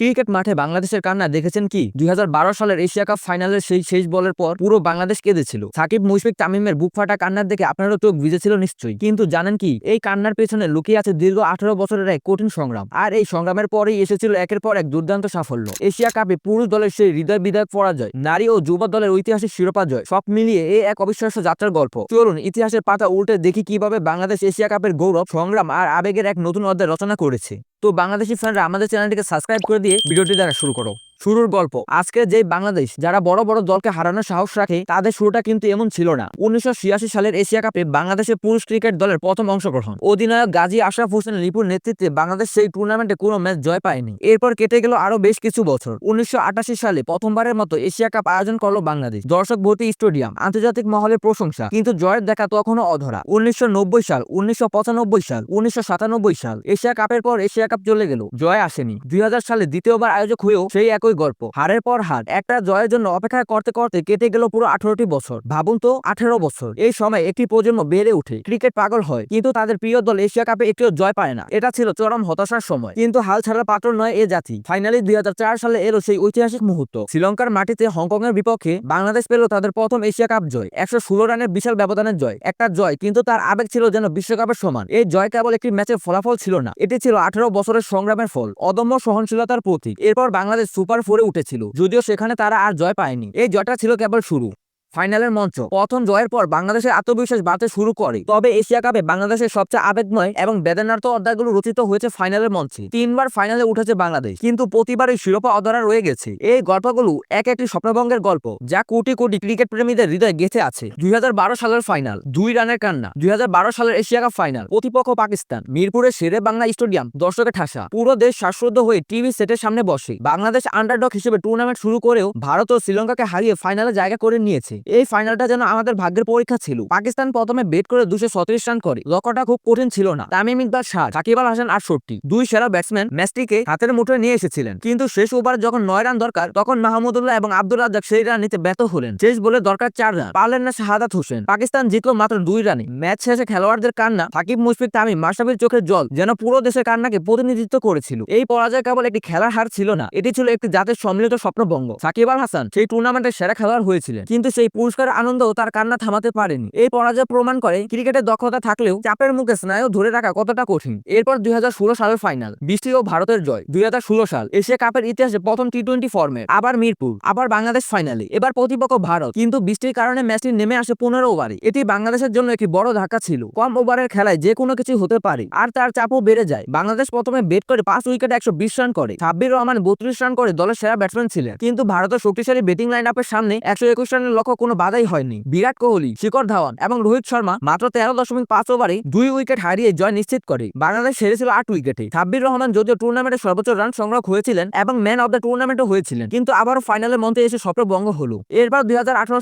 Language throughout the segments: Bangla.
ক্রিকেট মাঠে বাংলাদেশের কান্না দেখেছেন কি? দুই হাজার বারো সালের এশিয়া কাপ ফাইনালের সেই শেষ বলের পর পুরো বাংলাদেশ কেঁদেছিল। সাকিব, মুশফিক, তামিমের বুক ফাটা কান্নার দেখে আপনারও চোখ ভিজেছিল নিশ্চয়ই। কিন্তু জানেন কি, এই কান্নার পেছনে লুকিয়ে আছে দীর্ঘ আঠারো বছরের এক কঠিন সংগ্রাম। আর এই সংগ্রামের পরেই এসেছিল একের পর এক দুর্দান্ত সাফল্য। এশিয়া কাপে পুরুষ দলের সেই হৃদয় বিদায়ক পরাজয়, নারী ও যুব দলের ঐতিহাসিক শিরোপা জয়, সব মিলিয়ে এই এক অবিশ্বাস্য যাত্রার গল্প। চলুন ইতিহাসের পাতা উল্টে দেখি কীভাবে বাংলাদেশ এশিয়া কাপের গৌরব, সংগ্রাম আর আবেগের এক নতুন অধ্যায় রচনা করেছে। তো বাংলাদেশি ফ্রেন্ডরা আমাদের চ্যানেলটিকে সাবস্ক্রাইব করে দিয়ে ভিডিওটি দ্বারা শুরু করো। শুরুর গল্প। আজকে যে বাংলাদেশ, যারা বড় বড় দলকে হারানোর সাহস রাখে, তাদের শুরুটা কিন্তু এমন ছিল না। উনিশশো ছিয়াশি সালের এশিয়া কাপে বাংলাদেশের পুরুষ ক্রিকেট দলের প্রথম অংশগ্রহণ। অধিনায়ক গাজী আশরাফ হোসেন লিপুর নেতৃত্বে বাংলাদেশ সেই টুর্নামেন্টে কোনো ম্যাচ জয় পায়নি। এরপর কেটে গেল আরও বেশ কিছু বছর। উনিশশো আটাশি সালে প্রথমবারের মতো এশিয়া কাপ আয়োজন করল বাংলাদেশ। দর্শক ভর্তি স্টেডিয়াম, আন্তর্জাতিক মহলে প্রশংসা, কিন্তু জয়ের দেখা তখনও অধরা। উনিশশো নব্বই সাল, উনিশশো পঁচানব্বই সাল, উনিশশো সাতানব্বই সাল, এশিয়া কাপের পর এশিয়া কাপ চলে গেল, জয় আসেনি। দুই হাজার সালে দ্বিতীয়বার আয়োজক হয়েও সেই একই গল্প। হারের পর হার, একটা জয়ের জন্য অপেক্ষা করতে করতে কেটে গেল পুরো আঠারোটি বছর। ভাবুন তো, আঠারো বছর। এই সময় একটি প্রজন্ম বেড়ে ওঠে। ক্রিকেট পাগল হয়, কিন্তু তাদের প্রিয় দল এশিয়া কাপে একটিও জয় পায় না। এটা ছিল চরম হতাশার সময়। কিন্তু হাল ছাড়ার পাত্র নয় এ জাতি। ফাইনালি দুই সালে এলো সেই ঐতিহাসিক মুহূর্ত। শ্রীলঙ্কার মাটিতে হংকং এর বিপক্ষে বাংলাদেশ পেল তাদের প্রথম এশিয়া কাপ জয়। একশো ষোলো রানের বিশাল ব্যবধানের জয়। একটা জয়, কিন্তু তার আবেগ ছিল যেন বিশ্বকাপের সমান। এই জয় কেবল একটি ম্যাচের ফলাফল ছিল না, এটি ছিল আঠারো বছরের সংগ্রামের ফল। অদম্য সহনশীলতার প্রতীক। এরপর বাংলাদেশ সুপার ফোরে উঠেছিল যদিও সেখানে তারা আর জয় পায়নি। এই জয়টা ছিল কেবল শুরু। ফাইনালের মঞ্চ। প্রথম জয়ের পর বাংলাদেশের আত্মবিশ্বাস বাড়তে শুরু করে। তবে এশিয়া কাপে বাংলাদেশের সবচেয়ে আবেগময় এবং বেদনার্থ অধ্যায়গুলো রচিত হয়েছে ফাইনালের মঞ্চে। তিনবার ফাইনালে উঠেছে বাংলাদেশ, কিন্তু প্রতিবারই শিরোপা অধরা রয়ে গেছে। এই গল্পগুলো এক একটি স্বপ্নভঙ্গের গল্প, যা কোটি কোটি ক্রিকেট প্রেমীদের হৃদয়ে গেঁথে আছে। দুই হাজার বারো সালের ফাইনাল, দুই রানের কান্না। দুই হাজার বারো সালের এশিয়া কাপ ফাইনাল, প্রতিপক্ষ পাকিস্তান, মিরপুরের শেরে বাংলা স্টেডিয়াম, দর্শকের ঠাসা। পুরো দেশ শ্বাসরুদ্ধ হয়ে টিভি সেটের সামনে বসে। বাংলাদেশ আন্ডারডগ হিসেবে টুর্নামেন্ট শুরু করেও ভারত ও শ্রীলঙ্কাকে হারিয়ে ফাইনালে জায়গা করে নিয়েছে। এই ফাইনালটা যেন আমাদের ভাগ্যের পরীক্ষা ছিল। পাকিস্তান প্রথমে বেট করে দুশো সত্রিশ রান করে। লক্ষ্যটা খুব কঠিন ছিল না। তামিম ইকবাল ষাট সাকিব আল হাসান আটষট্টি। দুই সেরা ব্যাটসম্যান ম্যাচটিকে হাতের মুঠোয় নিয়ে এসেছিলেন। কিন্তু শেষ ওভারে যখন নয় রান দরকার, তখন মাহমুদুল্লাহ এবং আব্দুল রাজ্জাক সেই রান নিতে ব্যর্থ হলেন। শেষ বলে দরকার চার রান। পারলেন না শাহাদাত হোসেন। পাকিস্তান জিতলো মাত্র দুই রানে। ম্যাচ শেষে খেলোয়াড়দের কান্না, সাকিব, মুশফিক, তামিম, মাশরাফির চোখের জল যেন পুরো দেশের কান্নাকে প্রতিনিধিত্ব করেছিল। এই পরাজয় কেবল একটি খেলার হার ছিল না, এটি ছিল একটি জাতের সম্মিলিত স্বপ্নভঙ্গ। সাকিব আল হাসান সেই টুর্নামেন্টের সেরা খেলোয়াড় হয়েছিলেন। কিন্তু সেই পুরস্কারের আনন্দও তার কান্না থামাতে পারেনি। এই পরাজয় প্রমাণ করে ক্রিকেটের দক্ষতা থাকলেও চাপের মুখে স্নায়ু ধরে রাখা কতটা কঠিন। এরপর দুই হাজার ষোলো সালের ফাইনাল বৃষ্টি ও ভারতের জয়, দুই হাজার ষোলো সাল, এশিয়া কাপের ইতিহাসে প্রথম টি টোয়েন্টি ফর্মে আবার মিরপুর, আবার বাংলাদেশ ফাইনালে এবার প্রতিপক্ষ ভারত, কিন্তু বৃষ্টির কারণে ম্যাচটি নেমে আসে পনেরো ওভারে এটি বাংলাদেশের জন্য একটি বড় ধাক্কা ছিল। কম ওভারের খেলায় যে কোনো কিছু হতে পারে, আর তার চাপও বেড়ে যায়। বাংলাদেশ প্রথমে বেট করে পাঁচ উইকেটে একশো বিশ রান করে। সাব্বির রহমান বত্রিশ রান করে দলের সেরা ব্যাটসম্যান ছিলেন। কিন্তু ভারতের শক্তিশালী ব্যাটিং লাইন আপের সামনে একশো একুশ রানের লক্ষ্য কোনো বাধাই হয়নি। বিরাট কোহলি, শিখর ধাওয়ান এবং রোহিত শর্মা মাত্র তেরো দশমিক পাঁচ ওভারে দুই উইকেট হারিয়ে জয় নিশ্চিত করে। বাংলাদেশ হেরেছিল আট উইকেটে। সাব্বির রহমান যদিও টুর্নামেন্টের সর্বোচ্চ রান সংগ্রহ হয়েছিলেন এবং ম্যান অব দ্য টুর্নামেন্টও হয়েছিলেন, কিন্তু আবারও ফাইনালের মঞ্চে এসে স্বপ্নভঙ্গ হলো। এরপর দুই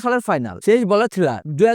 সালের ফাইনাল শেষ বলের থ্রিলার দুই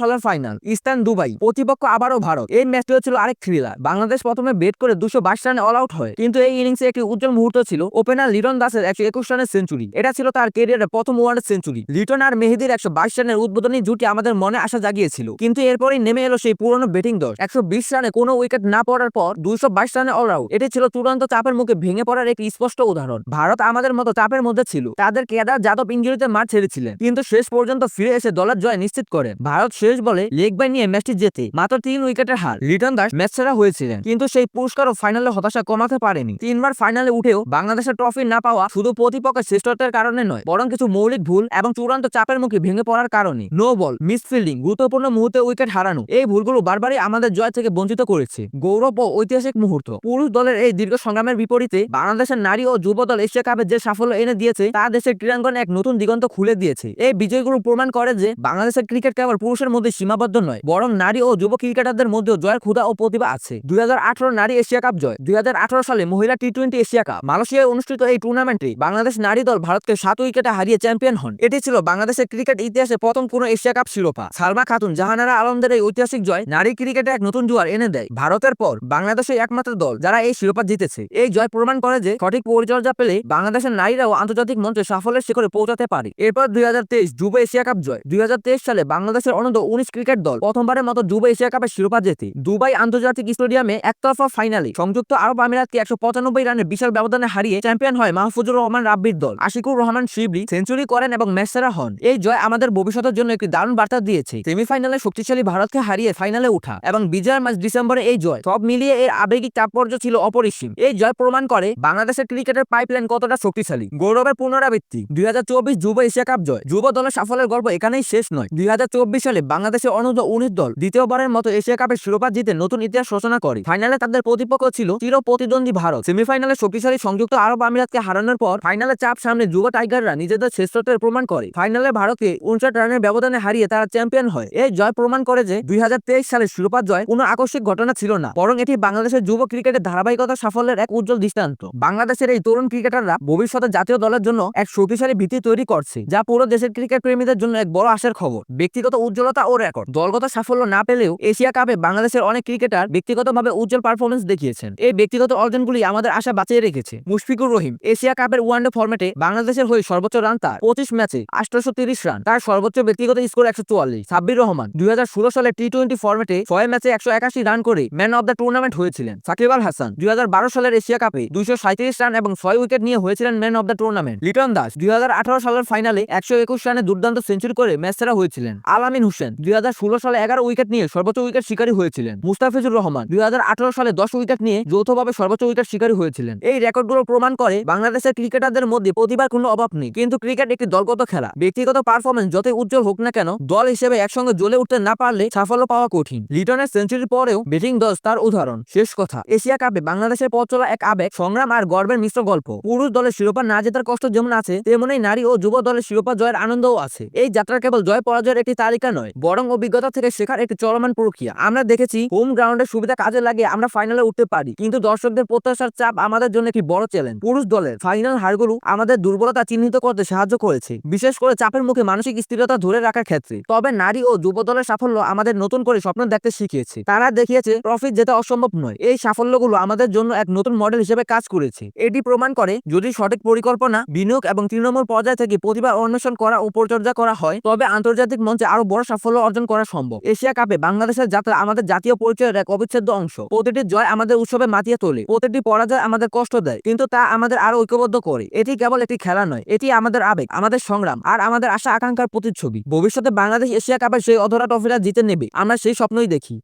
সালের ফাইনাল ইস্টার্ন দুবাই, প্রতিপক্ষ আবারও ভারত। এই ম্যাচটিও ছিল আরেক থ্রিলার বাংলাদেশ প্রথমে বেট করে দুশো বাইশ রানে অল আউট হয়, কিন্তু এই ইনিংসে একটি উজ্জ্বল মুহূর্ত ছিল ওপেনার লিটন দাসের একশো একুশ রানের সেঞ্চুরি এটা ছিল তার কেরিয়ারের প্রথম ওয়ানের সেঞ্চুরি লিটন আর মেহেদির একশো বাইশ রানের উদ্বোধনী জুটি আমাদের মনে আশা জাগিয়েছিল। কিন্তু এরপরই নেমে এলো সেই পুরনো ব্যাটিং দল। একশো রানে কোনো উইকেট না পড়ার পর দুইশো বাইশ রানে অল আউট এটি ছিল চূড়ান্ত চাপের মুখে ভেঙে পড়ার একটি স্পষ্ট উদাহরণ। ভারত আমাদের মতো চাপের মধ্যে ছিল। তাদের কেদার যাদব ইঞ্জুরিতে মাঠ ছেড়েছিলেন। কিন্তু শেষ পর্যন্ত ফিরে এসে দলের জয় নিশ্চিত করেন। ভারত শেষ বলে লেগ বাই নিয়ে ম্যাচটি জেতে মাত্র তিন উইকেটের হার। রিটার্ন দাস ম্যাচ সেরা হয়েছিলেন। কিন্তু সেই পুরস্কারও ফাইনালে হতাশা কমাতে পারেনি। তিনবার ফাইনালে উঠেও বাংলাদেশের ট্রফি না পাওয়া শুধু প্রতিপক্ষের শ্রেষ্ঠত্বের কারণে নয়, বরং কিছু মৌলিক ভুল এবং চূড়ান্ত চাপের মুখে ভেঙে পড়ার কারণে। নো বল মিসফিল্ডিং গুরুত্বপূর্ণ মুহূর্তে উইকেট হারানো, এই ভুলগুলো বারবারই আমাদের জয় থেকে বঞ্চিত করেছে। গৌরব ও ঐতিহাসিক মুহূর্ত। পুরুষ দলের এই দীর্ঘ সংগ্রামের বিপরীতে বাংলাদেশের নারী ও যুব দল এশিয়া কাপে যে সাফল্য এনে দিয়েছে, তা দেশের ক্রীড়াঙ্গনে এক নতুন দিগন্ত খুলে দিয়েছে। এই বিজয়গুলো প্রমাণ করে যে বাংলাদেশের ক্রিকেট কেবল পুরুষের মধ্যে সীমাবদ্ধ নয়, বরং নারী ও যুব ক্রিকেটারদের মধ্যেও জয়ের ক্ষুধা ও প্রতিভা আছে। দুই হাজার আঠারো নারী এশিয়া কাপ জয়, দুই হাজার আঠারো সালে মহিলা টি টোয়েন্টি এশিয়া কাপ। মালয়েশিয়ায় অনুষ্ঠিত এই টুর্নামেন্টে বাংলাদেশ নারী দল ভারতকে সাত উইকেটে হারিয়ে চ্যাম্পিয়ন হন। এটি ছিল বাংলাদেশের ক্রিকেট ইতিহাসে প্রথম কোনো এশিয়া কাপ শিরোপা সালমা খাতুন, জাহানারা আলমদের এই ঐতিহাসিক জয় নারী ক্রিকেটে এক নতুন জোয়ার এনে দেয়। ভারতের পর বাংলাদেশের একমাত্র দল যারা এই শিরোপা জিতেছে। এই জয় প্রমাণ করে যে সঠিক পরিচর্যা পেলে বাংলাদেশের নারীরাও আন্তর্জাতিক মঞ্চে সাফল্যের শিখরে পৌঁছাতে পারে। এরপর দুই হাজার তেইশ যুব এশিয়া কাপ জয়। দুই হাজার তেইশ সালে বাংলাদেশের অনূর্ধ্ব উনিশ ক্রিকেট দল প্রথমবারের মতো যুব এশিয়া কাপের শিরোপা জেতে। দুবাই আন্তর্জাতিক স্টেডিয়ামে একতরফা ফাইনালে সংযুক্ত আরব আমিরাতকে একশো পঁচানব্বই রানের বিশাল ব্যবধানে হারিয়ে চ্যাম্পিয়ন হয় মাহফুজুর রহমান রাব্বির দল। আশিকুর রহমান শিবলি সেঞ্চুরি করেন এবং ম্যাচ সেরা হন। এই জয় আমাদের ভবিষ্যতের জন্য একটি দারুণ বার্তা দিয়েছে। সেমিফাইনালে শক্তিশালী ভারতকে হারিয়ে ফাইনালে উঠা এবং বিজয়ের মাস ডিসেম্বরে এই জয়। সব মিলিয়ে এর আবেগিক তাৎপর্য ছিল অপরিসীম। এই জয় প্রমাণ করে বাংলাদেশের ক্রিকেটের পাইপলাইন কতটা শক্তিশালী। গৌরবের পুনরাবৃত্তি। দুই হাজার চব্বিশ যুব এশিয়া কাপ জয়। যুব দলের সাফল্যের গল্প এখানেই শেষ নয়। দুই হাজার চব্বিশ সালে বাংলাদেশের অনূর্ধ্ব উনিশ দল দ্বিতীয়বারের মতো এশিয়া কাপের শিরোপা জিতে নতুন ইতিহাস রচনা করে। ফাইনালে তাদের প্রতিপক্ষ ছিল চির প্রতিদ্বন্দ্বী ভারত। সেমিফাইনালে শক্তিশালী সংযুক্ত আরব আমিরাতকে হারানোর পর ফাইনালে চাপ সামনে যুব টাইগাররা নিজেদের শ্রেষ্ঠত্বের প্রমাণ করে। ফাইনালে ভারতকে উনষাট রানের ব্যবধানে হারিয়ে তারা চ্যাম্পিয়ন হয়। এই জয় প্রমাণ করে যে দুই হাজার তেইশ সালের শিরোপা জয় কোনো আকস্মিক ঘটনা ছিল না, বরং এটি বাংলাদেশের যুব ক্রিকেটের ধারাবাহিকতা সাফল্যের এক উজ্জ্বল দৃষ্টান্ত। বাংলাদেশের এই তরুণ ক্রিকেটাররা ভবিষ্যতে জাতীয় দলের জন্য এক শক্তিশালী ভিত্তি তৈরি করছে, যা পুরো দেশের ক্রিকেট প্রেমীদের জন্য এক বড় আশার খবর। ব্যক্তিগত উজ্জ্বলতা ও রেকর্ড। দলগত সাফল্য না পেলেও এশিয়া কাপে বাংলাদেশের অনেক ক্রিকেটার ব্যক্তিগতভাবে উজ্জ্বল পারফরমেন্স দেখিয়েছেন। এই ব্যক্তিগত অর্জনগুলি আমাদের আশা বাঁচিয়ে রেখেছে। মুশফিকুর রহিম, এশিয়া কাপের ওয়ানডে ফরম্যাটে বাংলাদেশের হয়ে সর্বোচ্চ রান তার, পঁচিশ ম্যাচে আঠারোশো রান। তার সর্বোচ্চ ব্যক্তিগত স্কোর একশো চুয়াল্লিশ, সাব্বির রহমান। দুই হাজার ষোলো সালে টি টোয়েন্টি ফরম্যাটে ছয় ম্যাচে একশো একাশি রান করে ম্যান অব দ্য টুর্নামেন্ট হয়েছিলেন সাকিব আল হাসান। দুই সালের এশিয়া কাপে দুইশো রান এবং ছয় উইকেট নিয়ে হয়েছিলেন man of the tournament. Liton Das দুই হাজার আঠারো সালের ফাইনালে একশো একুশ রানে দুর্দান্ত সেঞ্চুরি করে ম্যাচ সেরা হয়েছিলেন। আলামিন হোসেন দুই হাজার ষোলো সালে এগারো উইকেট নিয়ে সর্বোচ্চ উইকেট শিকারী হয়েছিলেন। মুস্তাফিজুর রহমান দুই হাজার আঠারো সালে দশ উইকেট নিয়ে যৌথভাবে সর্বোচ্চ উইকেট শিকারী হয়েছিলেন। এই রেকর্ডগুলো প্রমাণ করে বাংলাদেশের ক্রিকেটারদের মধ্যে প্রতিভার কোনো অভাব নেই। কিন্তু ক্রিকেট একটি দলগত খেলা। ব্যক্তিগত পারফরমেন্স যতই উজ্জ্বল হোক না কেন, দল হিসেবে একসঙ্গে জ্বলে উঠতে না পারলে সাফল্য পাওয়া কঠিন। লিটনের সেঞ্চুরির পরেও ব্যাটিং দশ তার উদাহরণ। শেষ কথা, এশিয়া কাপে বাংলাদেশের পথ চলা এক আবেগ, সংগ্রাম আর গর্বের মিশ্র গল্প। পুরুষ দলের শিরোপা না জেতার কষ্ট যেমন আছে, তেমনি নারী ও যুব দলের শিরোপা জয়ের আনন্দও আছে। এই যাত্রা কেবল জয় পরাজয়ের একটি তালিকা নয়, বরং অভিজ্ঞতা থেকে শেখার একটি চলমান প্রক্রিয়া। আমরা দেখেছি, হোম গ্রাউন্ডের সুবিধা কাজে লাগিয়ে আমরা ফাইনালে উঠতে পারি, কিন্তু দর্শকদের প্রত্যাশার চাপ আমাদের জন্য একটি বড় চ্যালেঞ্জ। পুরুষ দলের ফাইনাল হারগুলো আমাদের দুর্বলতা চিহ্নিত করতে সাহায্য করেছে, বিশেষ করে চাপের মুখে মানসিক স্থিরতা ধরে রাখার ক্ষেত্রে, তবে নারী ও যুব দলের সাফল্য আমাদের নতুন করে স্বপ্ন দেখতে শিখিয়েছে। তারা দেখিয়েছে প্রফিট যেটা অসম্ভব নয়। এই সাফল্যগুলো আমাদের জন্য এক নতুন মডেল হিসেবে কাজ করেছে। এটি প্রমাণ করে, যদি সঠিক পরিকল্পনা, বিনিয়োগ এবং তৃণমূল পর্যায় থেকে প্রতিভা অন্বেষণ করা ও পরিচর্যা করা হয়, তবে আন্তর্জাতিক মঞ্চে আরও বড় সাফল্য অর্জন করা সম্ভব। এশিয়া কাপে বাংলাদেশের যাত্রা আমাদের জাতীয় পরিচয়ের এক অবিচ্ছেদ্য অংশ। প্রতিটি জয় আমাদের উৎসবে মাতিয়ে তোলে, প্রতিটি পরাজয় আমাদের কষ্ট দেয়, কিন্তু তা আমাদের আরও ঐক্যবদ্ধ করে। এটি কেবল একটি খেলা নয়, এটি আমাদের আবেগ, আমাদের সংগ্রাম, আর আমাদের আশা আকাঙ্ক্ষার প্রতিচ্ছবি। ভবিষ্যতে বাংলাদেশ, এশিয়া কাপের সেই অধরা ট্রফিটা জিতে নেবে। আমরা সেই স্বপ্নই দেখি।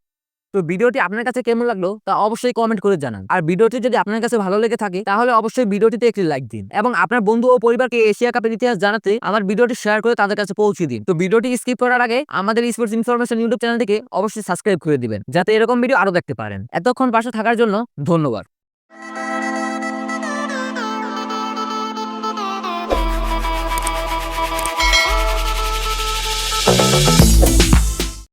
তো ভিডিওটি আপনার কাছে কেমন লাগল তা অবশ্যই কমেন্ট করে জানান। আর ভিডিওটি যদি আপনার কাছে ভালো লেগে থাকে, তাহলে অবশ্যই ভিডিওটিতে একটি লাইক দিন এবং আপনার বন্ধু ও পরিবারকে এশিয়া কাপের ইতিহাস জানাতে আমার ভিডিওটি শেয়ার করে তাদের কাছে পৌঁছে দিন। তো ভিডিওটি স্কিপ করার আগে আমাদের স্পোর্টস ইনফরমেশন ইউটিউব চ্যানেলটিকে অবশ্যই সাবস্ক্রাইব করে দিবেন, যাতে এরকম ভিডিও আরও দেখতে পারেন। এতক্ষণ পাশে থাকার জন্য ধন্যবাদ।